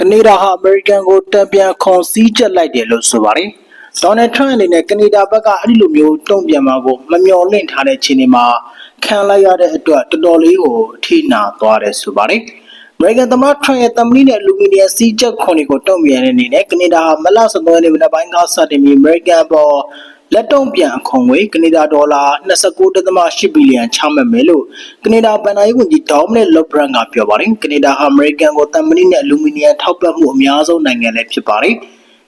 ကနေဒါဟာအမေရိကန်ကိုတံပြန်ခွန်စည်းချက်လိုက်တယ်လို့ဆိုပါတယ်။ဒေါ်နယ်ထရန့်အနေနဲ့ကနေဒါဘက်ကအဲ့ဒီလိုမျိုးတုံ့ပြန်မှာကိုမမျှော်လင့်ထားတဲ့ချိန်တွေမှာခံလိုက်ရတဲ့အတွက်တော်တော်လေးကိုအထိနာသွားတယ်ဆိုပါတယ်။အမေရိကန်သမ္မတထရန့်ရဲ့တမလီနဲ့လူမီနီယံစီးချက်ခွန်တွေကိုတုံ့ပြန်တဲ့အနေနဲ့ကနေဒါဟာမလ13ရက်နေ့မနက်ပိုင်းကစတင်ပြီးအမေရိကန်ပေါ် လက်တုံ့ပြန်အခွန်ငွေကနေဒါဒေါ်လာ29.8ဘီလီယံချမှတ်မယ်လို့ကနေဒါဗန်နာရေးဝန်ကြီးဒေါမနစ်လော့ဘရန်ကပြောပါတယ်ကနေဒါဟာအမေရိကန်ကိုတမလီနဲ့လူမီနီယံထောက်ပံ့မှုအများဆုံးနိုင်ငံလည်းဖြစ်ပါတယ်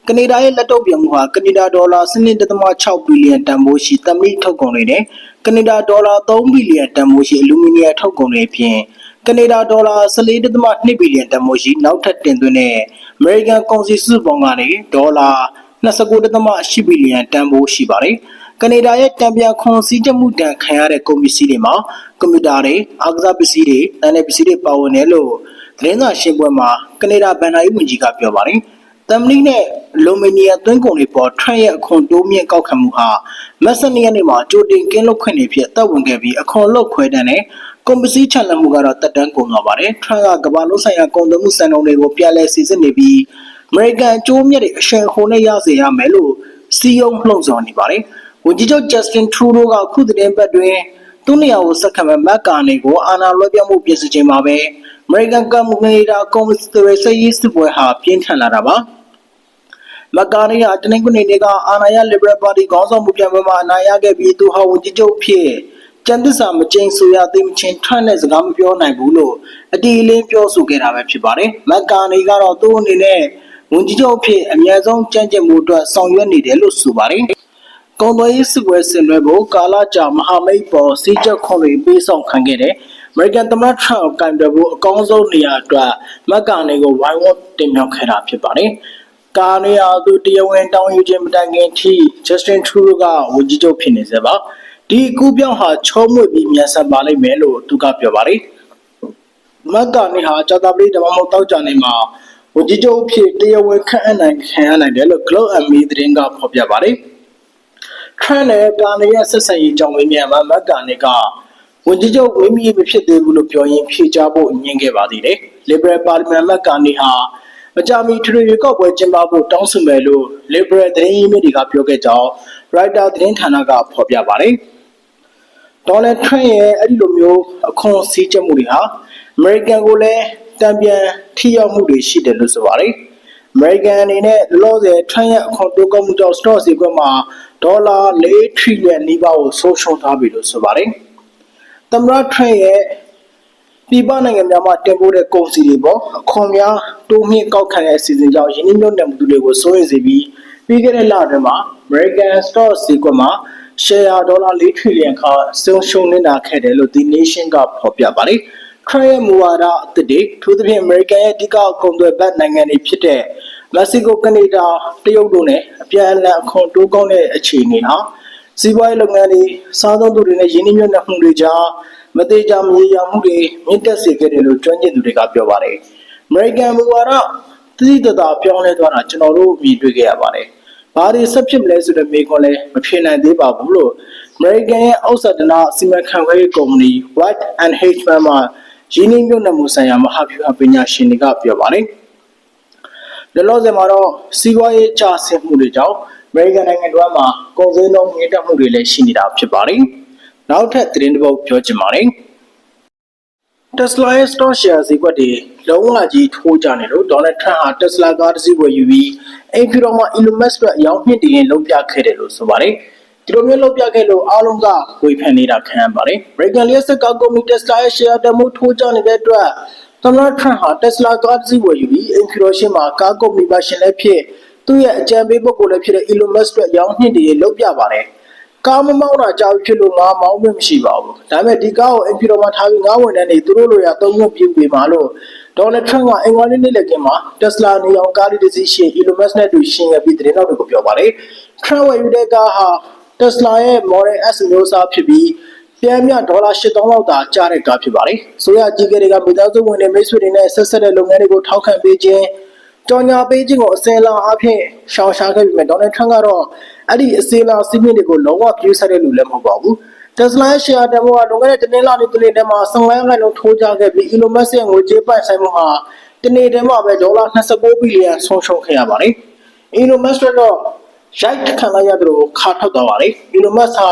ကနေဒါရဲ့လက်တော့ပြန်မှုဟာကနေဒါဒေါ်လာ7.6ဘီလီယံတန်ဖိုးရှိသမီးထုတ်ကုန်တွေနဲ့ကနေဒါဒေါ်လာ3ဘီလီယံတန်ဖိုးရှိအလူမီနီယံထုတ်ကုန်တွေဖြင့်ကနေဒါဒေါ်လာ14.2ဘီလီယံတန်ဖိုးရှိနောက်ထပ်တင်သွင်းတဲ့အမေရိကန်ကုန်စည်စုစုပေါင်းကနေဒေါ်လာ 29.8ဘီလီယံတန်ဖိုးရှိပါတယ်ကနေဒါရဲ့တံပြန်ခွန်စည်းချက်မှုတန်ခံရတဲ့ကုန်ပစ္စည်းတွေမှာကွန်ပျူတာတွေအားကစားပစ္စည်းတွေတန်တဲ့ပစ္စည်းတွေပါဝင်တယ်လို့သတင်းစာရှင်းပွဲမှာကနေဒါဗန်နာရေးဝန်ကြီးကပြောပါတယ်။တမ်မလီနဲ့လိုမေနီယာသွင်းကုန်တွေပေါ်ထရန့်ရဲ့အခွန်တိုးမြင့်ကောက်ခံမှုဟာမက်ဆန်နီယာနေ့မှာကြိုတင်ကင်းလွတ်ခွင့်တွေဖြစ်အသက်ဝင်ခဲ့ပြီးအခွန်လွတ်ခွဲတန်းတဲ့ကွန်ပစီချန်လမှုကတော့တက်တန်းကုန်သွားပါတယ်ထရန့်ကကမ္ဘာလုံးဆိုင်ရာကုန်သွယ်မှုစံနှုန်းတွေကိုပြန်လည်စီစစ်နေပြီး အမေရိကန်အကျိုးမြတ်တွေအရှင်ဟိုနဲ့ရစေရမယ်လို့စီယုံလှုံ့ဆော်နေပါတယ်ဝန်ကြီးချုပ်ဂျက်စတင်ထရူဒိုကခုသတင်းပတ်တွင်သူ့နေရာကိုဆက်ခံမဲ့မက်ကာနေကိုအာဏာလွှဲပြောင်းမှုပြင်ဆင်ချိန်မှာပဲအမေရိကန်ကမ္ဘာဒါကွန်မစတရဆေးရေးစစ်ပွဲဟာပြင်းထန်လာတာပါမက်ကာနီဟာတနင်္ဂနွေနေ့ကအာဏာရလစ်ဘရယ်ပါတီခေါင်းဆောင်မှုပြန်ပွဲမှာအနိုင်ရခဲ့ပြီးသူဟာဝန်ကြီးချုပ်ဖြစ်ကျန်သစ္စာမကျိန်ဆိုရသိမချင်းထရန့်နဲ့စကားမပြောနိုင်ဘူးလို့အတီအလင်းပြောဆိုခဲ့တာပဲဖြစ်ပါတယ်။မက်ကာနီကတော့သူ့အနေနဲ့ ဝန်ကြီးချုပ်ဖြစ်အများဆုံးကြံ့ကျင်မှုအတွက်ဆောင်ရွက်နေတယ်လို့ဆိုပါတယ်။ကုန်သွယ်ရေးစစ်ပွဲဆင်နွှဲဖို့ကာလာကြာမဟာမိတ်ပေါ်စီးချက်ခွန်တွေပေးဆောင်ခံခဲ့တယ်။ American သမ္မတထရန့်ကိုကင်တယ်ဖို့အကောင်းဆုံးနေရာအတွက်မက်ကာနီကိုဝိုင်းဝန်းတင်မြှောက်ခဲ့တာဖြစ်ပါတယ်။ကာနေရာသူတရားဝင်တောင်းယူခြင်းမတိုင်ခင်ထိ Justin Trudeau ကဝန်ကြီးချုပ်ဖြစ်နေစေပါဒီအကူပြောင်းဟာချောမွေ့ပြီးမြန်ဆန်ပါလိမ့်မယ်လို့သူကပြောပါတယ်မက်ကာနေဟာကြာသပတေးဓမ္မမဟုတ်တောက်ကြနေမှာ ဝန်ကြီးချုပ်ဖြစ်တရားဝင်ခန့်အပ်နိုင်ခံရနိုင်တယ်လို့ Globe and Mail သတင်းကဖော်ပြပါတယ်ထရန့်နဲ့ကာနေရဲ့ဆက်ဆံရေးကြောင့်ဝင်းမြန်မှာမက်ကာနေကဝန်ကြီးချုပ်ဝင်းမြင့်မဖြစ်သေးဘူးလို့ပြောရင်းဖြေချဖို့ညင်ခဲ့ပါသေးတယ် Liberal Parliament မက်ကာနေဟာမကြမီထရီရီကောက်ပွဲကျင်းပဖို့တောင်းဆိုမယ်လို့ Liberal သတင်းရင်းမြစ်တွေကပြောခဲ့ကြောင်း Reuters သတင်းဌာနကဖော်ပြပါတယ်။ဒေါ်နယ်ထရန့်ရဲ့အဲ့ဒီလိုမျိုးအခွန်စည်းချက်မှုတွေဟာအမေရိကန်ကိုလည်း တံပြန်ထိရောက်မှုတွေရှိတယ်လို့ဆိုပါတယ်။ American အနေနဲ့လောလောဆယ်ထရန့်ရဲ့အခွန်တိုးကောက်မှုကြောင့် stock ဈေးကွက်မှာဒေါ်လာ4 trillion နီးပါးကိုဆုံးရှုံးထားပြီလို့ဆိုပါတယ်။သမ္မတထရန့်ရဲ့ပြည်ပနိုင်ငံများမှာတင်ပို့တဲ့ကုန်စည်တွေပေါ်အခွန်များတိုးမြင့်ကောက်ခံတဲ့အစီအစဉ်ကြောင့်ယင်းနှိမ့်ညွတ်နယ်မှုတွေကိုစိုးရိမ်စေပြီးပြီးခဲ့တဲ့လအတွင်းမှာ American Stock ဈေးကွက်မှာ share ဒေါ်လာ4 trillion ခါဆုံးရှုံးနေတာခဲ့တယ်လို့ The Nation ကဖော်ပြပါတယ်။ Trump ရဲ့မူဝါဒအသစ်တွေထို့သဖြင့် American ရဲ့အဓိကကုန်သွယ်ဘက်နိုင်ငံတွေဖြစ်တဲ့မက္ကဆီကို၊ကနေဒါ၊တရုတ်တို့နဲ့အပြန်အလှန်အခွန်တိုးကောင်းတဲ့အခြေအနေဟာစီးပွားရေးလုပ်ငန်းတွေစားသုံးသူတွေနဲ့ယင်းနှိမ့်ညွတ်နှမှုတွေကြားမသေးကြမရေရာမှုတွေမြင့်တက်စေခဲ့တယ်လို့ကျွမ်းကျင်သူတွေကပြောပါတယ်။ American မူဝါဒသတိတသာပြောင်းလဲသွားတာကျွန်တော်တို့မြင်တွေ့ခဲ့ရပါတယ်။ဘာတွေဆက်ဖြစ်မလဲဆိုတဲ့မေးခွန်းလည်းမဖြေနိုင်သေးပါဘူးလို့ American ရဲ့အောက်ဆဒနာစီမံခန့်ခွဲရေးကုမ္ပဏီ White and Hedgeman မှာ ရင်းနှီးမြှုပ်နှံမှုဆိုင်ရာမဟာဗျူဟာပညာရှင်တွေကပြောပါတယ်။လောလောဆယ်မှာတော့စီးပွားရေးကျဆင်းမှုတွေကြောင့် American နိုင်ငံတော်မှာကုန်စည်နှုန်းမြင့်တက်မှုတွေလည်းရှိနေတာဖြစ်ပါတယ်။နောက်ထပ်သတင်းတစ်ပုဒ်ပြောချင်ပါတယ်။ Tesla ရဲ့ stock share ဈေးကွက်တွေလုံးဝကြီးထိုးကြနေလို့ Donald Trump ဟာ Tesla ကားတစ်စီးဝယ်ယူပြီးအိမ်ဖြူတော်မှာ Elon Musk အတွက်အယောင်မြင့်တင်ရင်လုပ်ပြခဲ့တယ်လို့ဆိုပါတယ်။ ဒီလိုမျိုးလုပ်ပြခဲ့လို့အားလုံးကဝေဖန်နေတာခံရပါတယ်။ Reagan လျှက်စစ်ကားကုမ္ပဏီ Tesla ရဲ့ share တန်ဖိုးထိုးကျနေတဲ့အတွက်သမ္မတ Trump ဟာ Tesla ကားတစ်စီးဝယ်ယူပြီးအိမ်ဖြူတော်ရှိမှာကားကုမ္ပဏီပါရှင်လည်းဖြစ်သူ့ရဲ့အကြံပေးပုဂ္ဂိုလ်လည်းဖြစ်တဲ့ Elon Musk အတွက်အယောင်မြင့်တင်ရင်လုပ်ပြပါတယ်။ကားမမောင်းတာကြောက်ဖြစ်လို့ငါမောင်းခွင့်မရှိပါဘူး။ဒါပေမဲ့ဒီကားကိုအင်ဖြူတော်မှာထားပြီးငါဝန်ထမ်းတွေသူတို့လိုရသုံးခွင့်ပြုပေးပါလို့ဒေါ်နယ်ထရန့်ကအင်္ဂါနေ့နေ့လည်ခင်းမှာ Tesla နေအောင်ကားလေးတစ်စီးရှင် Elon Musk နဲ့တူရှင်းရပြီးသတင်းတော်တွေကိုပြောပါတယ်။ Trump ဝယ်ယူတဲ့ကားဟာ Tesla ရဲ့ Model S မျိုးစားဖြစ်ပြီးပြန်မြဒေါ်လာ8000လောက်သာကျတဲ့ကားဖြစ်ပါတယ်။ဆိုရအကြီးကတွေကမိသားစုဝင်တွေမိတ်ဆွေတွေနဲ့ဆက်ဆက်တဲ့လုပ်ငန်းတွေကိုထောက်ခံပေးခြင်းကြော်ညာပေးခြင်းကိုအစင်လာအဖြစ်ရှောင်ရှားခဲ့ပြီးမြဲဒေါ်နယ်ထရန့်ကတော့အဲ့ဒီအစင်လာစီးမြင့်တွေကိုလုံးဝပြုဆက်တဲ့လူလည်းမဟုတ်ပါဘူး။ Tesla ရဲ့ share တန်ဖိုးကလွန်ခဲ့တဲ့တနင်္လာနေ့တနေ့တည်းမှာ15ရာခိုင်နှုန်းထိုးကျခဲ့ပြီး Elon Musk ရဲ့ငွေကြေးပိုင်ဆိုင်မှုဟာတနေ့တည်းမှာပဲဒေါ်လာ29ဘီလီယံဆုံးရှုံးခဲ့ရပါတယ်။ Elon Musk တော့ ရိုက်ခံလိုက်ရသလိုခါထွက်သွားပါတယ်။ Elon Musk ဟာ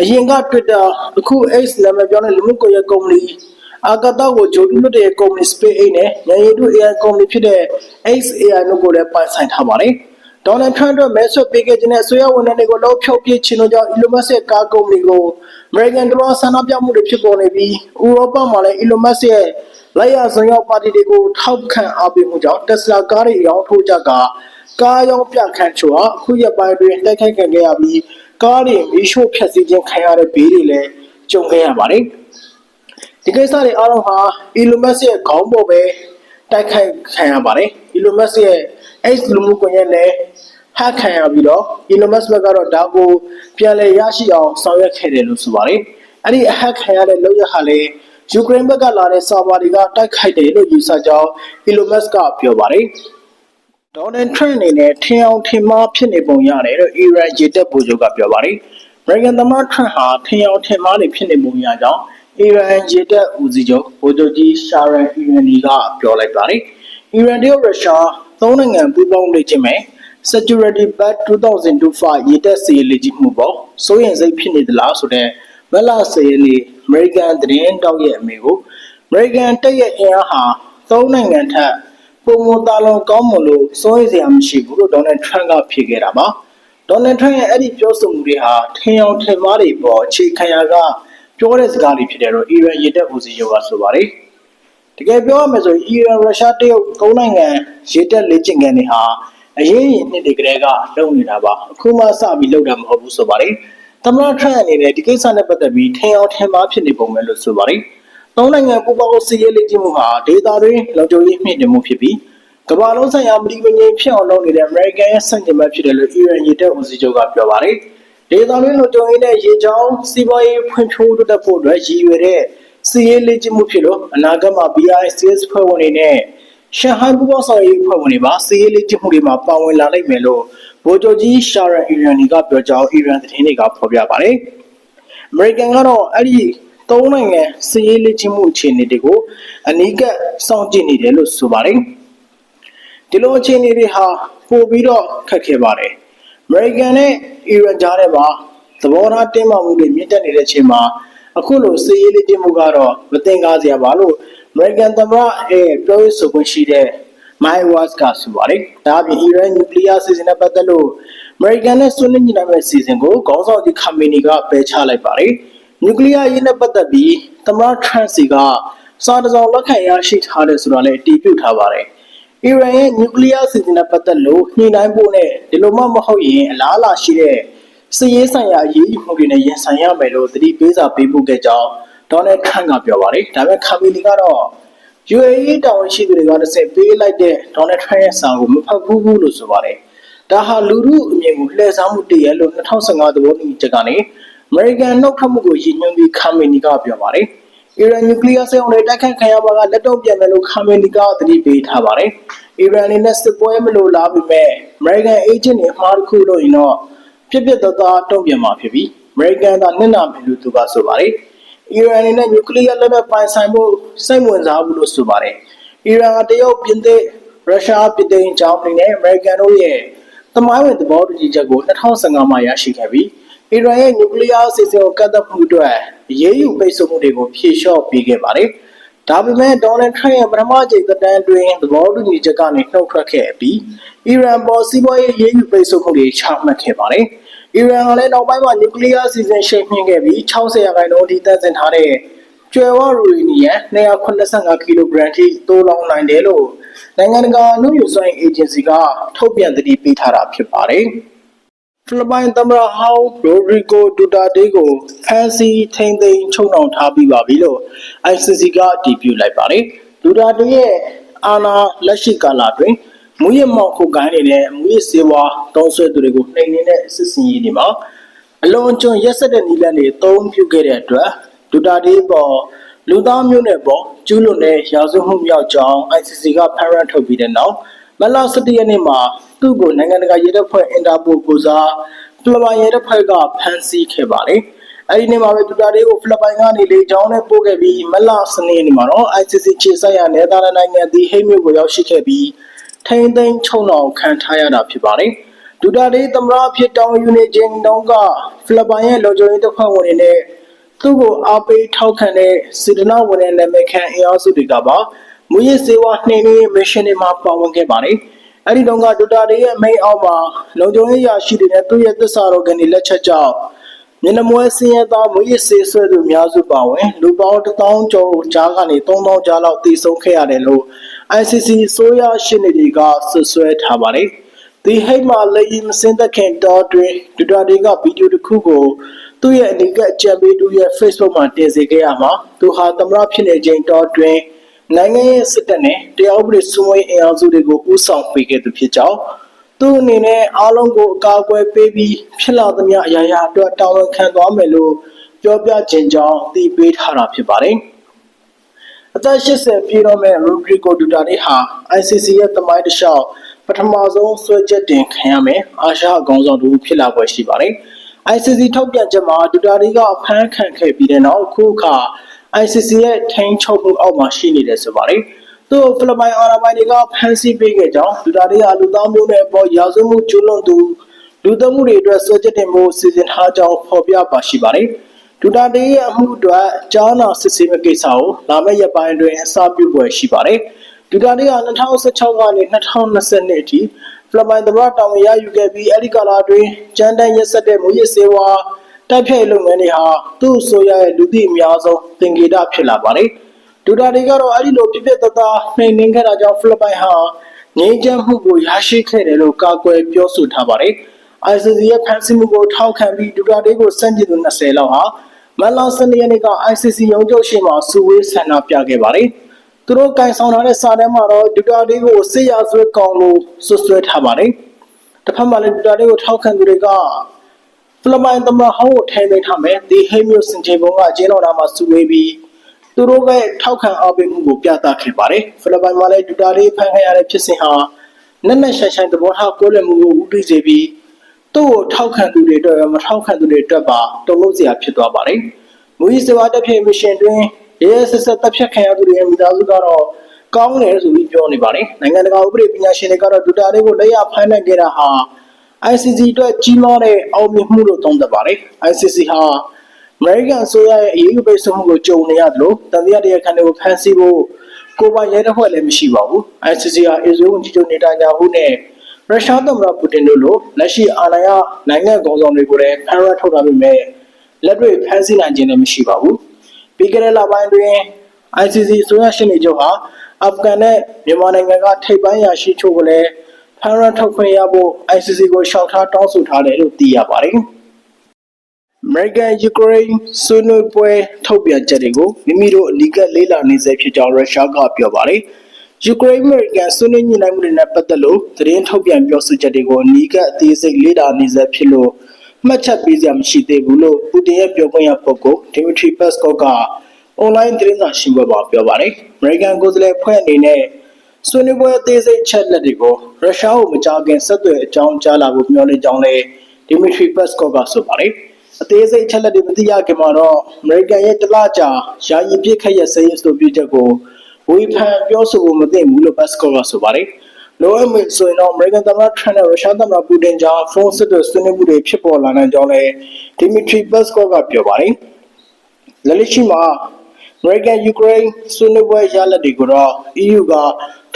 အရင်က Twitter အခု X နာမည်ပြောင်းတဲ့လူမှုကွန်ရက်ကုမ္ပဏီအာကာသကိုဂျိုတူလွတ်တဲ့ကုမ္ပဏီ SpaceX နဲ့ဉာဏ်ရည်တု AI ကုမ္ပဏီဖြစ်တဲ့ XAI တို့ကိုလည်းပိုင်ဆိုင်ထားပါတယ်။ဒေါ်နယ်ထရန့်အတွက်မဲဆွယ်ပေးခဲ့ခြင်းနဲ့ဆွေးရဝန်ထမ်းတွေကိုလောက်ဖြုတ်ပြစ်ခြင်းတို့ကြောင့် Elon Musk ရဲ့ကားကုမ္ပဏီကို American တလွှားဆန္ဒပြမှုတွေဖြစ်ပေါ်နေပြီးဥရောပမှာလည်း Elon Musk ရဲ့လိုက်ရစွန်းရောက်ပါတီတွေကိုထောက်ခံအားပေးမှုကြောင့် Tesla ကားတွေရောင်းထိုးကြကာ ကားရောင်းပြခန့်ချို့ဟာအခုရက်ပိုင်းတွင်တိုက်ခိုက်ခံခဲ့ရပြီးကားတွေမီးရှို့ဖျက်ဆီးခြင်းခံရတဲ့ဘေးတွေလည်းကြုံခဲ့ရပါတယ်။ဒီကိစ္စတွေအားလုံးဟာ Elon Musk ရဲ့ခေါင်းပေါ်ပဲတိုက်ခိုက်ခံရပါတယ်။ Elon Musk ရဲ့ X လူမှုကွန်ရက်လည်း hack ခံရပြီးတော့ Elon Musk ဘက်ကတော့ဒါကိုပြန်လည်ရရှိအောင်ဆောင်ရွက်ခဲ့တယ်လို့ဆိုပါတယ်။အဲ့ဒီ hack ခံရတဲ့လုပ်ရဟာလေယူကရိန်းဘက်ကလာတဲ့ဆာဗာတွေကတိုက်ခိုက်တယ်လို့ယူဆကြောင်း Elon Musk ကပြောပါတယ်။ ဒေါ်နယ်ထရန့်အနေနဲ့ထင်အောင်ထင်မှားဖြစ်နေပုံရတယ်လို့အီရန်ရေတပ်ဗိုလ်ချုပ်ကပြောပါတယ်။ American သမ္မတထရန့်ဟာထင်အောင်ထင်မှားနေဖြစ်နေပုံရကြောင်းအီရန်ရေတပ်ဦးစီးချုပ်ဗိုလ်ချုပ်ကြီးရှာရန်အီရန်နီကပြောလိုက်ပါတယ်။အီရန်တရုတ်ရုရှားသုံးနိုင်ငံပူးပေါင်းလေ့ကျင့်မယ် Security Bat 2025ရေတပ်စီလေ့ကျင့်မှုပေါ့စိုးရင်စိတ်ဖြစ်နေသလားဆိုတဲ့မက်လာစေးလေး American သတင်းတောက်ရဲ့အမေကို American တပ်ရဲ့အင်အားဟာသုံးနိုင်ငံထက် ပုံမသာလွန်ကောင်းမလို့စိုးရိမ်စရာမရှိဘူးလို့ဒေါ်နယ်ထရန့်ကဖြေခဲ့တာပါဒေါ်နယ်ထရန့်ရဲ့အဲ့ဒီပြောဆိုမှုတွေဟာထင်အောင်ထင်မှားတွေပေါ်အခြေခံရာကပြောတဲ့စကားတွေဖြစ်တယ်လို့အီရန်ရေတပ်ဦးစီးချုပ်ကဆိုပါတယ်တကယ်ပြောရမယ်ဆိုရင်အီရန်ရုရှားတရုတ်သုံးနိုင်ငံရေတပ်လေ့ကျင့်ခန်းတွေဟာအရေးရင်နှစ်တွေကလေးကလုပ်နေတာပါအခုမှစပြီးလုပ်တာမဟုတ်ဘူးဆိုပါတယ်သမ္မတထရန့်အနေနဲ့ဒီကိစ္စနဲ့ပတ်သက်ပြီးထင်အောင်ထင်မှားဖြစ်နေပုံပဲလို့ဆိုပါတယ် သုံးနိုင်ငံပူးပေါင်းစီရေးလေ့ကျင့်မှုဟာဒေတာတွင်လုံခြုံရေးမြင့်တင်မှုဖြစ်ပြီးကမ္ဘာလုံးဆိုင်ရာမဒီမငြိမ်ဖြစ်အောင်လုပ်နေတဲ့ American ရဲ့စံချိန်မဲ့ဖြစ်တယ်လို့အီရန်ရေတပ်ဦးစီးချုပ်ကပြောပါတယ်။ဒေသတွင်းလုံခြုံရေးနဲ့ရေချောင်းစီးပွားရေးဖွံ့ဖြိုးတိုးတက်ဖို့အတွက်ရည်ရွယ်တဲ့စီးရေးလေ့ကျင့်မှုဖြစ်လို့အနာဂတ်မှာ BICS ဖွဲ့ဝင်တွေနဲ့ရှန်ဟိုင်းပူးပေါင်းဆောင်ရွက်ရေးဖွဲ့ဝင်တွေပါစီးရေးလေ့ကျင့်မှုတွေမှာပါဝင်လာနိုင်မယ်လို့ဗိုလ်ချုပ်ကြီးရှာရန်အီရန်နီကပြောကြောင်းအီရန်သတင်းတွေကဖော်ပြပါတယ်။ American ကတော့အဲ့ဒီ သုံးနိုင်ငံစီးရေးလေ့ကျင့်မှုအခြေအနေတွေကိုအနီးကပ်စောင့်ကြည့်နေတယ်လို့ဆိုပါတယ်။ဒီလိုအခြေအနေတွေဟာပိုပြီးတော့ခက်ခဲပါတယ်။ American နဲ့ Iran ကြားထဲမှာသဘောထားတင်းမာမှုတွေမြင့်တက်နေတဲ့အချိန်မှာအခုလိုစီးရေးလေ့ကျင့်မှုကတော့မတင်ကားစရာပါလို့ American သမ္မတရဲ့ပြောရေးဆိုခွင့်ရှိတဲ့ Mike Waltz ကဆိုပါတယ်။ဒါအပြင် Iran နျူကလ িয়ার စီစဉ်တဲ့ပတ်သက်လို့ American နဲ့ဆွေးနွေးညှိနှိုင်းမယ့်အစီအစဉ်ကိုခေါင်းဆောင်ကြီးခါမီနီကပယ်ချလိုက်ပါတယ်။ နျူကလ িয়ার ရေးနဲ့ပတ်သက်ပြီးသမ္မတထရန့်စီကစာတစောင်လက်ခံရရှိထားတယ်ဆိုတာလည်းအတည်ပြုထားပါတယ်။အီရန်ရဲ့နျူကလ িয়ার စီစဉ်တဲ့ပတ်သက်လို့ညှိနှိုင်းဖို့နဲ့ဒီလိုမှမဟုတ်ရင်အလားအလာရှိတဲ့စစ်ရေးဆိုင်ရာအရေးယူမှုတွေနဲ့ရင်ဆိုင်ရမယ်လို့သတိပေးစာပေးပို့ခဲ့ကြောင်းဒေါ်နယ်ထရန့်ကပြောပါတယ်။ဒါပေမဲ့ခါမီနီကတော့ UAE တာဝန်ရှိသူတွေကတစ်ဆင့်ပေးလိုက်တဲ့ဒေါ်နယ်ထရန့်ရဲ့စာကိုမဖတ်ဘူးဘူးလို့ဆိုပါတယ်။ဒါဟာလူမှုအမြင်ကိုလှည့်စားမှုတည်ရလို့2015သဘောတူညီချက်ကနေ American နှုတ်ထွက်မှုကိုရည်ညွှန်းပြီးခါမီနီကပြောပါတယ်။အီရန်နျူကလ িয়ার စက်ရုံတွေတိုက်ခိုက်ခံရမှာကလက်တော့ပြန်မယ်လို့ခါမီနီကသတိပေးထားပါတယ်။အီရန်အနေနဲ့စစ်ပွဲမလိုလားပေမဲ့ American agent တွေအမှားတစ်ခုလို့ရင်တော့ပြစ်ပြစ်သားသားတုံ့ပြန်မှာဖြစ်ပြီး American ကနစ်နာမယ်လို့သူကဆိုပါတယ်။အီရန်အနေနဲ့နျူကလ িয়ার လက်နက်ပိုင်ဆိုင်ဖို့စိတ်ဝင်စားဘူးလို့ဆိုပါတယ်။အီရန်ကတရုတ်ပြင်သစ်ရုရှားပြည်သိမ်းဂျာမနီနဲ့ American တို့ရဲ့သမိုင်းဝင်သဘောတူညီချက်ကို2015မှာရရှိခဲ့ပြီး အီရန်ရဲ့နျူကလ িয়ার အစီအစဉ်ကိုကန့်သတ်မှုအတွက်ရေးယူပိတ်ဆို့မှုတွေကိုဖြေလျှော့ပေးခဲ့ပါတယ်။ဒါပေမဲ့ဒေါ်နယ်ထရန့်ရဲ့ပထမကြိမ်သက်တမ်းအတွင်းသဘောတူညီချက်ကနေနှုတ်ထွက်ခဲ့ပြီးအီရန်ပေါ်စီးပွားရေးရေးယူပိတ်ဆို့မှုတွေချမှတ်ခဲ့ပါတယ်။အီရန်ကလည်းနောက်ပိုင်းမှာနျူကလ িয়ার အစီအစဉ်ရှိန်မြှင့်ခဲ့ပြီး60ရာခိုင်နှုန်းအထိတန်းစင်ထားတဲ့ကျွယ်ဝရူရီနီယံ285ကီလိုဂရမ်ထိတိုးလောင်းနိုင်တယ်လို့နိုင်ငံတကာလူမျိုးဆိုင်အေဂျင်စီကထုတ်ပြန်သတိပေးထားတာဖြစ်ပါတယ်။ ဖိလစ်ပိုင်သမ္မတဟောင်းရိုဒရီဂိုဒူတာတေးကိုဖမ်းဆီးထိန်းသိမ်းချုပ်နှောင်ထားပြီးပါပြီလို့ ICC ကအတည်ပြုလိုက်ပါတယ်။ဒူတာတေးရဲ့အာဏာလက်ရှိကာလအတွင်းမူရမောက်ခုကိုင်းနေတဲ့မူရစေဝါတောင်းဆွဲသူတွေကိုနှိမ်နေတဲ့စစ်စင်ရေးတွေမှာအလွန်ကျွံရက်ဆက်တဲ့နည်းလမ်းတွေအသုံးပြုခဲ့တဲ့အတွက်ဒူတာတေးပေါ်လူသားမျိုးနွယ်ပေါ်ကျူးလွန်တဲ့ရာဇဝတ်မှုမြောက်ကြောင်း ICC ကဖမ်းရထုတ်ပြီးတဲ့နောက်မလ17ရက်နေ့မှာ သူ့ကိုနိုင်ငံတကာရေတပ်ဖွဲ့အင်တာပိုကိုစားဖိလစ်ပိုင်ရေတပ်ဖွဲ့ကဖမ်းဆီးခဲ့ပါတယ်။အဲဒီနေ့မှာပဲဒူတာတေးကိုဖိလစ်ပိုင်ကနေလေကြောင်းနဲ့ပို့ခဲ့ပြီးမလစနေနေ့မှာတော့ ICC ခြေဆိုင်ရာနယ်သာလန်နိုင်ငံဒီဟိတ်မြို့ကိုရောက်ရှိခဲ့ပြီးထိန်းသိမ်းချုံအောင်ခံထားရတာဖြစ်ပါတယ်။ဒူတာတေးသမ္မတအဖြစ်တောင်းယူနေခြင်းတုန်းကဖိလစ်ပိုင်ရဲ့လုံခြုံရေးတပ်ဖွဲ့ဝင်တွေနဲ့သူ့ကိုအားပေးထောက်ခံတဲ့စစ်တနာဝင်တဲ့နာမည်ခံအင်အားစုတွေကပါမူရစ်စေဝါနှိမ်နင်းရေးမစ်ရှင်တွေမှာပါဝင်ခဲ့ပါတယ်။ အဲဒီတုန်းကဒူတာတေးရဲ့မိန်အောက်မှာလုံခြုံရေးရရှိတဲ့သူ့ရဲ့သစ္စာတော်ကနေလက်ချက်ကြောင့်မျက်နှာမွဲစင်းရဲသားမွေးရစေဆွဲသူများစုပါဝင်လူပေါင်း1000ကျော်ကြားကနေ3000ကြားလောက်တည်ဆုံခဲ့ရတယ်လို့ ICC ဆိုရရှင်းနေတွေကဆွဆွဲထားပါတယ်။ဒီဟိတ်မှာလေရင်မစင်းတဲ့ခင်တော်တွင်ဒူတာတွေကဗီဒီယိုတစ်ခုကိုသူ့ရဲ့အနီးကအကြံပေးသူရဲ့ Facebook မှာတင်စေခဲ့ရမှာသူဟာသမရဖြစ်နေခြင်းတော်တွင် နိုင်ငံရဲ့စစ်တပ်နဲ့တရားဥပဒေစိုးမိုးအင်အားစုတွေကိုဦးဆောင်ပေးခဲ့သူဖြစ်ကြောင်းသူ့အနေနဲ့အားလုံးကိုအကာအကွယ်ပေးပြီးဖြစ်လာသမျှအရာရာအတွက်တာဝန်ခံသွားမယ်လို့ပြောပြခြင်းကြောင့်တည်ပေးထားတာဖြစ်ပါတယ်။အသက်80ပြည့်တော့မဲ့ရိုဒရီဂိုဒူတာနေဟာ ICC ရဲ့တမိုင်းတစ်လျှောက်ပထမဆုံးဆွဲချက်တင်ခံရမယ်အာရှအကောင်ဆောင်တူဖြစ်လာပွဲရှိပါတယ်။ ICC ထုတ်ပြန်ချက်မှာဒူတာနေကအဖမ်းခံခဲ့ပြီးတဲ့နောက်အခုအခါ ICC ရဲ့ထိန်းချုပ်မှုအောက်မှာရှိနေတယ်ဆိုပါတယ်။သူ့ဖိလစ်ပိုင်အာဏာပိုင်တွေကဖမ်းဆီးပေးခဲ့ကြောင်းဒူတာတွေကလူသားမျိုးနဲ့ပေါ်ရာဇဝမှုကျူးလွန်သူလူသတ်မှုတွေအတွက်စွဲချက်တင်ဖို့စီစဉ်ထားကြောင်းဖော်ပြပါရှိပါတယ်။ဒူတာတေရဲ့အမှုအတွက်ကြားနာစစ်ဆေးမယ့်ကိစ္စကိုလာမယ့်ရက်ပိုင်းအတွင်းအစပြုပွဲရှိပါတယ်။ဒူတာတေက2016ကနေ2020အထိဖိလစ်ပိုင်သမ္မတတာဝန်ရယူခဲ့ပြီးအဲဒီကာလအတွင်းကြမ်းတမ်းရက်စက်တဲ့မူရစ်စေဝါ တိုက်ဖြတ်ရေးလုပ်ငန်းတွေဟာသူ့အစိုးရရဲ့လူသိအများဆုံးသင်္ကေတဖြစ်လာပါတယ်။ဒူတာတွေကတော့အဲ့ဒီလိုပြပြတသားနှိမ်နင်းခဲ့တာကြောင့်ဖိလစ်ပိုင်ဟာငြိမ်းချမ်းမှုကိုရရှိခဲ့တယ်လို့ကာကွယ်ပြောဆိုထားပါတယ်။ ICC ရဲ့ဖန်ဆီးမှုကိုထောက်ခံပြီးဒူတာတွေကိုစန့်ကျင်သူ20လောက်ဟာမန်လာစနေရက်နေ့က ICC ရုံးချုပ်ရှိမှာစုဝေးဆန္ဒပြခဲ့ပါတယ်။သူတို့ကင်ဆောင်ထားတဲ့စာထဲမှာတော့ဒူတာတွေကိုစစ်ရာဇဝတ်ကောင်လို့ဆွဆွဲထားပါတယ်။တစ်ဖက်မှာလည်းဒူတာတွေကိုထောက်ခံသူတွေက ဖိလစ်ပိုင်သမ္မတဟောင်းကိုထိန်းသိမ်းထားမယ်ဒီဟိမျိုးစင်ချေဘုံကကျင်းတော်နာမှာစုဝေးပြီးသူတို့ကထောက်ခံအားပေးမှုကိုပြသခဲ့ပါတယ်ဖိလစ်ပိုင်မှာလည်းဒူတာတွေဖန်ခံရတဲ့ဖြစ်စဉ်ဟာနက်နက်ရှိုင်ရှိုင်သဘောထားကိုယ်လည်မှုကိုဦးတည်စေပြီးသူ့ကိုထောက်ခံသူတွေအတွက်ရောမထောက်ခံသူတွေအတွက်ပါတုံ့လို့စရာဖြစ်သွားပါတယ်မူကြီးစဝါတက်ဖြည့်မရှင်တွင်ရဲဆက်ဆက်တပ်ဖြတ်ခံရသူတွေရဲ့မိသားစုကတော့ကောင်းတယ်ဆိုပြီးပြောနေပါတယ်နိုင်ငံတကာဥပဒေပညာရှင်တွေကတော့ဒူတာတွေကိုလက်ရဖမ်းနိုင်ခဲ့တာဟာ ICC အတွက်ကြီးမားတဲ့အောင်မြင်မှုလို့သုံးသပ်ပါတယ် ICC ဟာ American ဆိုရရဲ့အရေးယူပိတ်ဆို့မှုကိုကြုံနေရတယ်လို့တန်တရားတရားခံတွေကိုဖမ်းဆီးဖို့ကိုပိုင်ရဲတစ်ဖွဲ့လည်းမရှိပါဘူး ICC ဟာအစ္စရေးဝန်ကြီးချုပ်နေတန်ယာဟုနဲ့ရုရှားသမ္မတပူတင်တို့လိုလက်ရှိအာဏာရနိုင်ငံကောင်ဆောင်တွေကိုလည်းဖမ်းရထုတ်တာပေမဲ့လက်တွေ့ဖမ်းဆီးနိုင်ခြင်းလည်းမရှိပါဘူးပြီးခဲ့တဲ့လပိုင်းတွင် ICC ဆိုရရှင်နေချုပ်ဟာအာဖဂန်နဲ့မြန်မာနိုင်ငံကထိပ်ပိုင်းရာရှိချုပ်ကိုလည်း ဖမ်းရထုတ်ခွင့်ရဖို့ ICC ကိုရှောက်ထားတောင်းဆိုထားတယ်လို့သိရပါတယ်။ American Ukraine ဆွေးနွေးပွဲထုတ်ပြန်ချက်တွေကိုမိမိတို့အနီးကပ်လေးလာနေစေဖြစ်ကြောင်းရုရှားကပြောပါတယ်။ Ukraine American ဆွေးနွေးညှိနှိုင်းမှုတွေနဲ့ပတ်သက်လို့သတင်းထုတ်ပြန်ပြောဆိုချက်တွေကိုအနီးကပ်အသေးစိတ်လေးလာနေစေဖြစ်လို့မှတ်ချက်ပေးစရာမရှိသေးဘူးလို့ပူတင်ရဲ့ပြောခွင့်ရပုဂ္ဂိုလ် Dmitry Peskov ကအွန်လိုင်းသတင်းစာရှင်းပွဲမှာပြောပါတယ်။ American ကိုယ်စားလှယ်ဖွဲ့အနေနဲ့ ဆွေးနွေးပွဲအသေးစိတ်ချက်လက်တွေကိုရုရှားကိုမကြားခင်ဆက်သွယ်အကြောင်းကြားလာဖို့မျှော်လင့်ကြောင်းလည်း Dmitry Peskov ကဆိုပါတယ်။အသေးစိတ်ချက်လက်တွေမသိရခင်မှာတော့ American ရဲ့တလကြာယာယီပြစ်ခတ်ရစရေးဆိုပြချက်ကိုဝေဖန်ပြောဆိုဖို့မသိဘူးလို့ Peskov ကဆိုပါတယ်။လိုအပ်မယ်ဆိုရင်တော့ American သမ္မတ Trump နဲ့ရုရှားသမ္မတပူတင်ကြားဖုန်းဆက်သွယ်ဆွေးနွေးမှုတွေဖြစ်ပေါ်လာနိုင်ကြောင်းလည်း Dmitry Peskov ကပြောပါတယ်။လက်ရှိမှာ American Ukraine ဆွေးနွေးပွဲရလဒ်တွေကိုတော့ EU က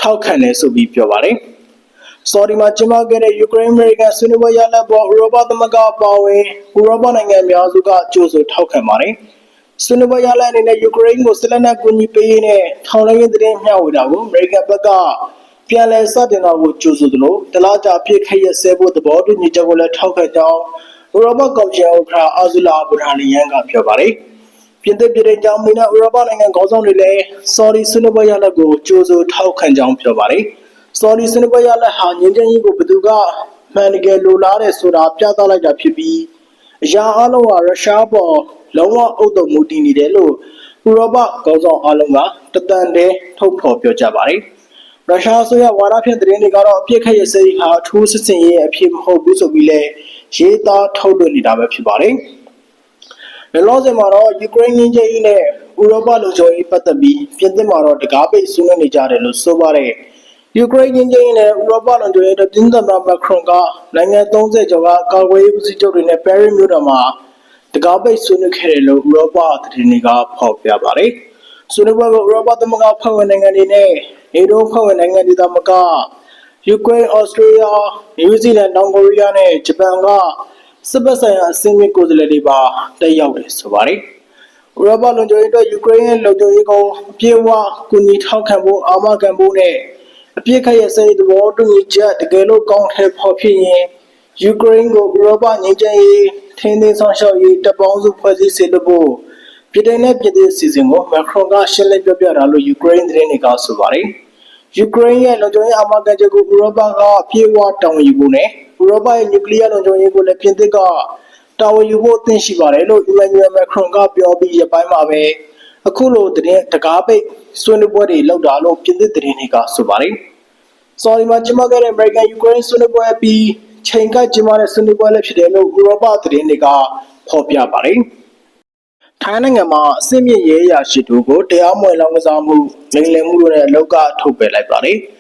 ထောက်ခံတယ်ဆိုပြီးပြောပါတယ်။ Saudi မှာကျင်းပခဲ့တဲ့ Ukraine American ဆွေးနွေးပွဲရလဒ်ပေါ်ဥရောပသမဂ္ဂပါဝင်ဥရောပနိုင်ငံအများစုကကြိုဆိုထောက်ခံပါတယ်။ဆွေးနွေးပွဲရလဒ်အနေနဲ့ Ukraine ကိုစစ်လက်နက်ကူညီပေးရေးနဲ့ထောင်လှမ်းရေးသတင်းမျှဝေတာကို American ဘက်ကပြန်လည်စတင်တာကိုကြိုဆိုသလိုတလားကြာပြည့်ခရက်ဆဲဖို့သဘောတူညီချက်ကိုလည်းထောက်ခံကြောင်းဥရောပကော်မရှင်ဥက္ကဋ္ဌအာဇူလာဘူရာလီယန်ကပြောပါတယ်။ ပြင်သစ်ပြည်ထောင်စုနဲ့ဥရောပနိုင်ငံခေါင်းဆောင်တွေလည်း Saudi ဆွေးနွေးပွဲရလဒ်ကိုကြိုဆိုထောက်ခံကြောင်းပြောပါတယ်။ Saudi ဆွေးနွေးပွဲရလဒ်ဟာငြိမ်းချမ်းရေးကိုဘယ်သူကမှန်တကယ်လိုလားတယ်ဆိုတာပြသလိုက်တာဖြစ်ပြီးအရာအလုံးဟာရုရှားပေါ်လုံးဝအုပ်တုံမှုတည်နေတယ်လို့ဥရောပခေါင်းဆောင်အလုံးကတတန်တည်းထုတ်ဖော်ပြောကြပါတယ်။ရုရှားဆိုရဝါဒဖြန့်သတင်းတွေကတော့အပြစ်ခတ်ရစေးဟာထူးစစ်စင်ရေးအဖြစ်မဟုတ်ဘူးဆိုပြီးလဲရေးသားထုတ်လွှင့်နေတာပဲဖြစ်ပါတယ်။ လောဆယ်မှာတော့ယူကရိန်းငင်းကြီးနဲ့ဥရောပလူချုပ်ရေးပတ်သက်ပြီးပြင်သစ်မှာတော့တကားပိတ်ဆွေးနွေးနေကြတယ်လို့ဆိုပါတယ်ယူကရိန်းငင်းကြီးနဲ့ဥရောပလူချုပ်ရေးတဲ့ပြင်သစ်သမ္မတမက်ခရွန်ကနိုင်ငံ30ကျော်ကကာကွယ်ရေးဦးစီးချုပ်တွေနဲ့ပဲရစ်မြို့တော်မှာတကားပိတ်ဆွေးနွေးခဲ့တယ်လို့ဥရောပသတင်းတွေကဖော်ပြပါတယ်ဆွေးနွေးပွဲကိုဥရောပသမဂ္ဂဖွဲ့ဝင်နိုင်ငံတွေနဲ့နေတိုးဖွဲ့ဝင်နိုင်ငံတွေသာမကယူကရိန်း၊ဩစတြေးလျ၊နယူးဇီလန်၊တောင်ကိုရီးယားနဲ့ဂျပန်က စစ်ဘက်ဆိုင်ရာအစည်းအဝေးကိုယ်စားလှယ်တွေပါတက်ရောက်တယ်ဆိုပါတယ်။ဥရောပလုံခြုံရေးအတွက်ယူကရိန်းရဲ့လုံခြုံရေးကိုအပြည့်အဝကူညီထောက်ခံဖို့အာမခံဖို့နဲ့အပြစ်ခတ်ရဲ့စိတ်သဘောတူညီချက်တကယ်လို့ကောင်းထဲပေါ်ဖြစ်ရင်ယူကရိန်းကိုဥရောပငြိမ်းချမ်းရေးထင်းထင်းဆောင်ရှောက်ရေးတပ်ပေါင်းစုဖွဲ့စည်းစေလို့ဖို့ပြည်ထောင်နဲ့ပြည်သူအစီအစဉ်ကိုမက်ခရွန်ကရှင်းလင်းပြောပြတာလို့ယူကရိန်းသတင်းတွေကဆိုပါတယ်။ယူကရိန်းရဲ့လုံခြုံရေးအာမခံချက်ကိုဥရောပကပြေဝတောင်းယူဖို့နဲ့ ဥရောပရဲ့နျူကလ িয়ার လုံခြုံရေးကိုလည်းပြင်သစ်ကတာဝန်ယူဖို့အသင့်ရှိပါတယ်လို့အီမန်နျူရယ်မက်ခရွန်ကပြောပြီးရပိုင်းမှာပဲအခုလိုတရင်တကားပိတ်ဆွေးနွေးပွဲတွေလုပ်တာလို့ပြင်သစ်သတင်းတွေကဆိုပါတယ်။ဆော်ဒီမှာကျင်းပခဲ့တဲ့ American Ukraine ဆွေးနွေးပွဲအပြီးချိန်ကပ်ကျင်းပတဲ့ဆွေးနွေးပွဲလည်းဖြစ်တယ်လို့ဥရောပသတင်းတွေကဖော်ပြပါတယ်။ထိုင်းနိုင်ငံမှာအစစ်မြစ်ရဲရာရှိတူကိုတရားမဝင်လောင်းကစားမှုလိမ်လည်မှုတို့နဲ့အလောက်ကထုတ်ပယ်လိုက်ပါတယ်။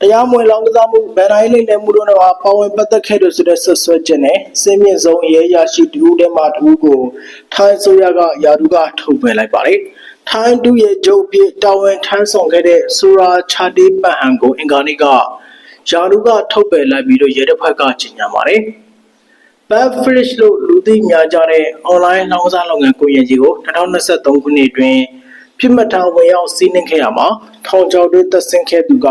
တရားမဝင်လောင်းကစားမှုဗန်တိုင်းလိမ်လည်မှုတို့နဲ့ပါဝင်ပတ်သက်ခဲ့တဲ့ဆိုတဲ့ဆွဆွဲချက်နဲ့အစစ်မြစ်ဆုံးရဲရာရှိတူတဲမှာတူကိုထိုင်းဆိုရကယာဒူကထုတ်ပယ်လိုက်ပါတယ်။ထိုင်းတူရဲ့ဂျုတ်ပြတာဝန်ထမ်းဆောင်ခဲ့တဲ့ဆူရာချာတီပန်ဟန်ကိုအင်္ဂါနေ့ကယာဒူကထုတ်ပယ်လိုက်ပြီးတော့ရဲတပ်ဖွဲ့ကကြေညာပါတယ်။ Bad Fish လို့လူသိများကြတဲ့ online လောင်းကစားလုပ်ငန်းကိုရည်ကြီးကို2023ခုနှစ်အတွင်းပြစ်မှတ်ထားဝင်ရောက်စီးနင်းခဲ့ရမှာထောင်ချောက်တွေတက်ဆင်းခဲ့သူက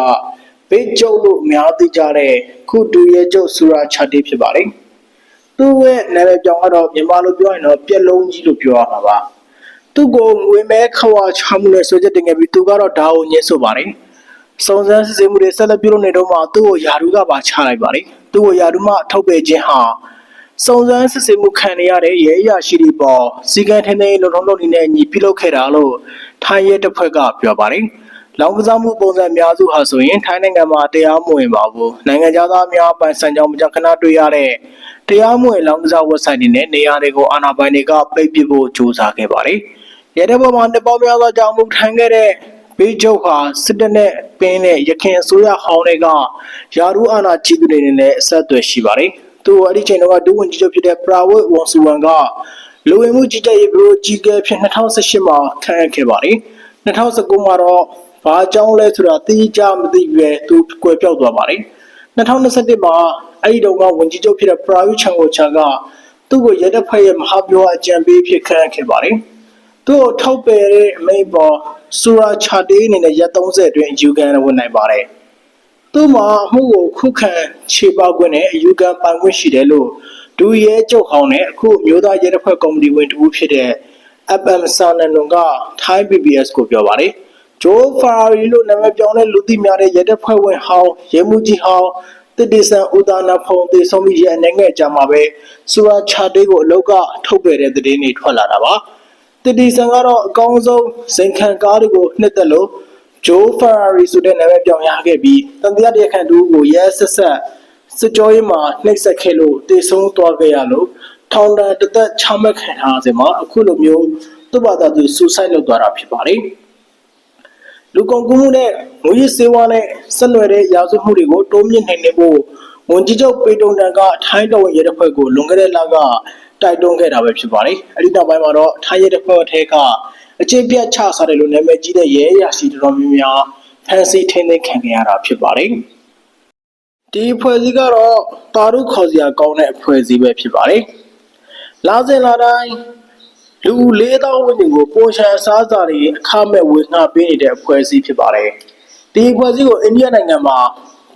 ဘေးကျုပ်လို့အများသိကြတဲ့ခုတူရဲ့ကျုပ်ဆူရာချာတီဖြစ်ပါတယ်။သူ့ရဲ့နာမည်ပြောင်းကတော့မြန်မာလိုပြောရင်တော့ပြက်လုံးကြီးလို့ပြောရမှာပါ။သူ့ကိုငွေမဲခဝါချမှုနဲ့ဆွေးချက်တင်ခဲ့ပြီးသူကတော့ဒါကိုညှင်းဆိုပါတယ်။စုံစမ်းစစ်ဆေးမှုတွေဆက်လက်ပြုလုပ်နေတော့မှသူ့ကိုယာဒူကပါချလိုက်ပါတယ်။သူ့ကိုယာဒူမှထုတ်ပယ်ခြင်းဟာစုံစမ်းစစ်ဆေးမှုခံရတဲ့ရဲအရာရှိတွေပေါ်စီကံထင်းထင်းလုံထုံးလုံနေတဲ့ညီပြုလုပ်ခဲ့တာလို့ထိုင်းရဲတပ်ဖွဲ့ကပြောပါတယ်။ လောင်ကစားမှုပုံစံအများစုဟာဆိုရင်ထိုင်းနိုင်ငံမှာတရားမဝင်ပါဘူး။နိုင်ငံသားများပိုင်ဆိုင်ကြောင်းမကြခဏတွေ့ရတဲ့တရားမဝင်လောင်ကစား website တွေနဲ့နေရာတွေကိုအာဏာပိုင်တွေကပိတ်ပစ်ဖို့ကြိုးစားခဲ့ပါတယ်။ရဲတပ်ဖွဲ့မှနှစ်ပေါင်းများစွာကြာမှုထိုင်ခဲ့တဲ့ဘေးကျုပ်ဟာစစ်တပ်နဲ့ပင်းနဲ့ရခင်အစိုးရဟောင်းတွေကယာရူအာဏာကြီးသူတွေနဲ့အဆက်အသွယ်ရှိပါတယ်။သူအဲ့ဒီချိန်တော့ဒုဝန်ကြီးချုပ်ဖြစ်တဲ့ပရာဝစ်ဝန်ဆူဝန်ကလူဝင်မှုကြီးကြပ်ရေးဘျိုကြီးကဲဖြစ်2018မှာခန့်အပ်ခဲ့ပါတယ်။2019မှာတော့ ဘာအကြောင်းလဲဆိုတာသိကြမသိပဲသူကွယ်ပြောက်သွားပါတယ်။2021မှာအဲ့ဒီတော့ကဝန်ကြီးချုပ်ဖြစ်တဲ့ပရာဝစ်ချန်ကိုချာကသူ့ကိုရဲတပ်ဖွဲ့ရဲ့မဟာဗျူဟာအကြံပေးဖြစ်ခန့်အပ်ခဲ့ပါတယ်။သူ့ကိုထောက်ပယ်တဲ့အမိန့်ပေါ်ဆူရာချာတေးအနေနဲ့ရက်30အတွင်းအယူခံဝင်နိုင်ပါတယ်။သူ့မှာအမှုကိုခုခံခြေပေါက်ခွင့်နဲ့အယူခံပိုင်ခွင့်ရှိတယ်လို့ဒူရဲကျုပ်ဟောင်းနဲ့အခုမျိုးသားရဲတပ်ဖွဲ့ကော်မတီဝင်တူဖြစ်တဲ့ FM ဆာနန်နွန်ကထိုင်း PBS ကိုပြောပါတယ်။ ဂျိုးဖာရီလို့နာမည်ပြောင်းတဲ့လူသိများတဲ့ရဲတပ်ဖွဲ့ဝင်ဟောင်းရဲမှုကြီးဟောင်းတတိဆန်ဦးသားနာဖုံတေဆုံးပြီးရဲ့အနေငယ်ကြမှာပဲစူရာချာတေးကိုအလောက်ကထုတ်ပယ်တဲ့သတင်းတွေထွက်လာတာပါ။တတိဆန်ကတော့အကောင်းဆုံးဇင်ခံကားတွေကိုနှစ်သက်လို့ဂျိုးဖာရီဆိုတဲ့နာမည်ပြောင်းရခဲ့ပြီးတန်တရားတရားခံတူကိုရဲဆက်ဆက်စစ်ကြောရေးမှာနှိပ်စက်ခဲ့လို့တေဆုံးသွားခဲ့ရလို့ထောင်ဒဏ်တစ်သက်ချမှတ်ခံထားစေမှာအခုလိုမျိုးသူ့ဘာသာသူဆူဆိုက်လုပ်သွားတာဖြစ်ပါတယ် လူကုန်ကူးမှုနဲ့ငွေရစေဝါနဲ့ဆက်နွယ်တဲ့ရာဇဝတ်မှုတွေကိုတိုးမြင့်နိုင်နေဖို့ဝန်ကြီးချုပ်ပေတုံတန်ကထိုင်းတော်ဝင်ရဲတပ်ဖွဲ့ကိုလွန်ခဲ့တဲ့လကတိုက်တွန်းခဲ့တာပဲဖြစ်ပါတယ်။အဲဒီနောက်ပိုင်းမှာတော့ထိုင်းရဲတပ်ဖွဲ့အထက်ကအကျင့်ပြတ်ချစားတယ်လို့နာမည်ကြီးတဲ့ရဲအရာရှိတော်တော်များများဖမ်းဆီးထိန်းသိမ်းခံခဲ့ရတာဖြစ်ပါတယ်။ဒီအဖွဲ့အစည်းကတော့တာရုခေါ်စရာကောင်းတဲ့အဖွဲ့အစည်းပဲဖြစ်ပါတယ်။လာစဉ်လာတိုင်း လူ၄000ဝန်းကျင်ကိုပေါ်ရှာစားစာတွေအခမဲ့ဝေငှပေးနေတဲ့အဖွဲ့အစည်းဖြစ်ပါတယ်။ဒီအဖွဲ့အစည်းကိုအိန္ဒိယနိုင်ငံမှာ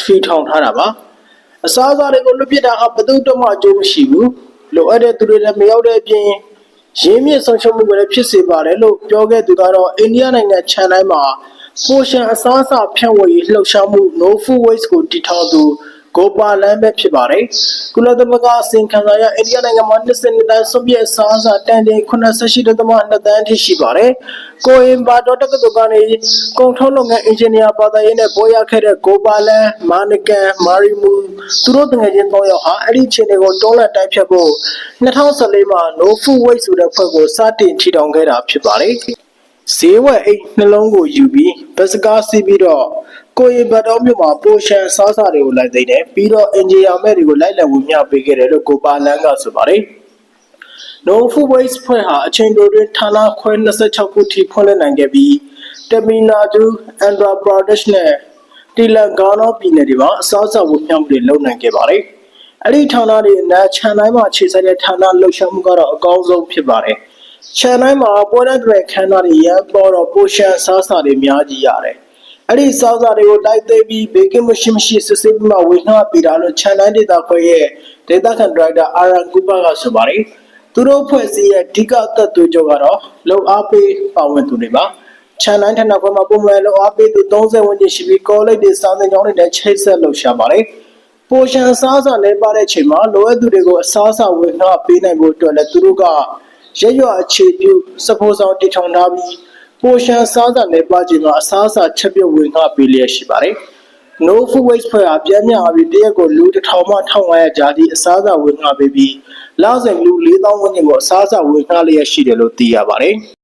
ထွေထောင်ထားတာပါ။အစားအစာတွေကိုလွတ်ပစ်တာကဘယ်သူတမှအကျိုးမရှိဘူး။လိုအပ်တဲ့သူတွေလည်းမရောက်တဲ့အပြင်ရင်းမြစ်ဆုံးရှုံးမှုတွေလည်းဖြစ်စေပါတယ်လို့ပြောခဲ့သူကတော့အိန္ဒိယနိုင်ငံခြံတိုင်းမှာပိုရှန်အစားအစာဖြန့်ဝေရေးလှုပ်ရှားမှု No Food Waste ကိုတည်ထောင်သူ ကိုပါလန်ပဲဖြစ်ပါတယ်။ကုလသမဂ္ဂအစီရင်ခံစာအရအိန္ဒိယနိုင်ငံမှာ22တန်းစွန်ပြည့်အစားအစာတန်ချိန်88.2တန်းထိရှိပါတယ်။ကိုအင်ဘာတော်တက္ကသိုလ်ကနေကုန်ထုတ်လုပ်ငန်းအင်ဂျင်နီယာဘာသာရေးနဲ့ပေါ်ရခဲ့တဲ့ကိုပါလန်မာနကန်မာရီမူသူတို့တငယ်ချင်း၃ယောက်ဟာအဲ့ဒီအခြေအနေကိုတွန်းလှန်တိုက်ဖြတ်ဖို့2014မှာ No Food Waste ဆိုတဲ့ဖွဲ့ကိုစတင်ထီထောင်ခဲ့တာဖြစ်ပါတယ်။ဈေးဝယ်အိတ်နှလုံးကိုယူပြီးဘတ်စကားစီးပြီးတော့ ကိုရီဘတ်တော်မြို့မှာပိုရှန်စားစာတွေကိုလိုက်သိမ်းတယ်ပြီးတော့အင်ဂျီယာမဲ့တွေကိုလိုက်လံဝင်မြပေးခဲ့တယ်လို့ကိုပါလန်ကဆိုပါတယ်။ No Food Waste ဖွဲ့ဟာအချိန်တိုတွင်ဌာနခွဲ26ခုထိဖွင့်လှစ်နိုင်ခဲ့ပြီးတမီနာဒူအန်ဒရာပရာဒက်ရှ်နဲ့တီလန်ဂါနောပြည်နယ်တွေမှာအစားအစာဝယ်မျှမှုတွေလုပ်နိုင်ခဲ့ပါတယ်။အဲ့ဒီဌာနတွေအနားခြံတိုင်းမှာခြေဆိုင်တဲ့ဌာနလှုပ်ရှားမှုကတော့အကောင်းဆုံးဖြစ်ပါတယ်။ခြံတိုင်းမှာပွဲတဲ့တွေခန်းသားတွေရန်ပေါ်တော့ပိုရှန်စားစာတွေအများကြီးရတယ်။ အဲ့ဒီစားစာတွေကိုတိုက်သိမ်းပြီးဘေကင်းမရှိမရှိစစ်စစ်ပြီးမှဝေငှပေးတာလို့ခြံတိုင်းဒေတာခွဲရဲ့ဒေတာကန်ဒရိုက်တာအာရန်ကူပါကဆိုပါတယ်။သူတို့ဖွဲ့စည်းရဲ့အဓိကအသက်သွေးကြောကတော့လုံအားပေးပါဝင်သူတွေပါ။ခြံတိုင်းထက်နောက်မှာပုံမှန်လုံအားပေးသူ30ဝန်းကျင်ရှိပြီးကောလိပ်တွေစာသင်ကျောင်းတွေနဲ့ချိတ်ဆက်လှုပ်ရှားပါတယ်။ပိုရှန်စားစာနေပါတဲ့အချိန်မှာလိုအပ်သူတွေကိုအစားအစာဝေငှပေးနိုင်ဖို့အတွက်လည်းသူတို့ကရက်ရွအခြေပြုစပိုးဆောင်တည်ထောင်ထားပြီး ပိုရှန်စားစာနေပါချိန်မှာအစားအစာချက်ပြုတ်ဝေငှပေးလျက်ရှိပါတယ်။ No Food Waste ဖွဲ့ဟာပြန်မြအပြီးတရက်ကိုလူ1000မှ1500ကြားထိအစားအစာဝေငှပေးပြီးလစဉ်လူ4000ဝန်းကျင်ကိုအစားအစာဝေငှလျက်ရှိတယ်လို့သိရပါတယ်။